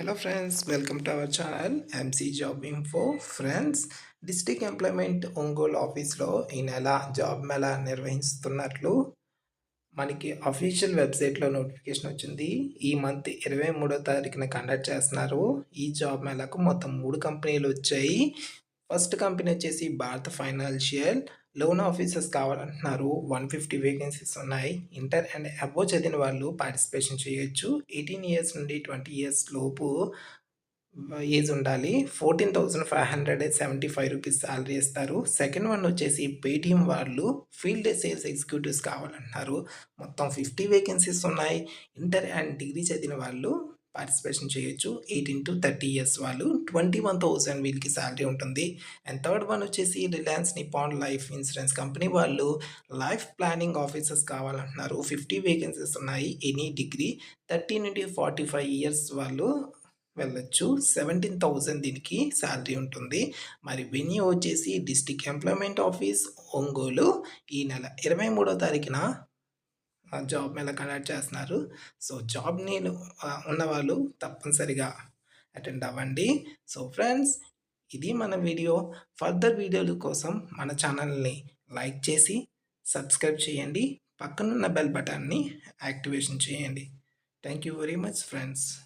Hello friends welcome to our channel MC job info friends district employment Ongole ఆఫీస్లో ఈ నెల job Mela నిర్వహిస్తున్నట్లు మనకి అఫీషియల్ వెబ్సైట్లో నోటిఫికేషన్ వచ్చింది. ఈ మంత్ ఇరవై మూడో తారీఖున కండక్ట్ చేస్తున్నారు. ఈ జాబ్ మేళకు మొత్తం మూడు కంపెనీలు వచ్చాయి. ఫస్ట్ కంపెనీ వచ్చేసి భారత్ ఫైనాన్షియల్ లోన్ ఆఫీసర్స్ కావాలంటున్నారు. వన్ ఫిఫ్టీ వేకెన్సీస్ ఉన్నాయి. ఇంటర్ అండ్ అబో చదివిన వాళ్ళు పార్టిసిపేషన్ చేయొచ్చు. ఎయిటీన్ ఇయర్స్ నుండి ట్వంటీ ఇయర్స్ లోపు ఏజ్ ఉండాలి. Fourteen thousand five hundred seventy five rupees salary ఇస్తారు. సెకండ్ వన్ వచ్చేసి పేటిఎం వాళ్ళు ఫీల్డ్ సేల్స్ ఎగ్జిక్యూటివ్స్ కావాలంటున్నారు. మొత్తం ఫిఫ్టీ వేకెన్సీస్ ఉన్నాయి. ఇంటర్ అండ్ డిగ్రీ చదివిన వాళ్ళు పార్టిసిపేషన్ చేయొచ్చు. ఎయిటీన్ టు థర్టీ ఇయర్స్ వాళ్ళు. ట్వంటీ వన్ థౌసండ్ వీళ్ళకి శాలరీ ఉంటుంది. అండ్ థర్డ్ వన్ వచ్చేసి Reliance Nippon life insurance company వాళ్ళు లైఫ్ ప్లానింగ్ ఆఫీసర్స్ కావాలంటున్నారు. ఫిఫ్టీ వేకెన్సీస్ ఉన్నాయి. ఎనీ డిగ్రీ థర్టీ నుండి ఫార్టీ ఫైవ్ ఇయర్స్ వాళ్ళు వెళ్ళొచ్చు. సెవెంటీన్ థౌజండ్ దీనికి శాలరీ ఉంటుంది. మరి వెన్యూ వచ్చేసి డిస్టిక్ ఎంప్లాయ్మెంట్ ఆఫీస్ ఒంగోలు ఈ నెల ఇరవై మూడో తారీఖున జాబ్ మీద కండక్ట్ చేస్తున్నారు. సో జాబ్ నేను ఉన్నవాళ్ళు తప్పనిసరిగా అటెండ్ అవ్వండి. సో ఫ్రెండ్స్ ఇది మన వీడియో. ఫర్దర్ వీడియోల కోసం మన ఛానల్ని లైక్ చేసి సబ్స్క్రైబ్ చేయండి. పక్కనున్న బెల్ బటన్ని యాక్టివేషన్ చేయండి. Thank you very much friends.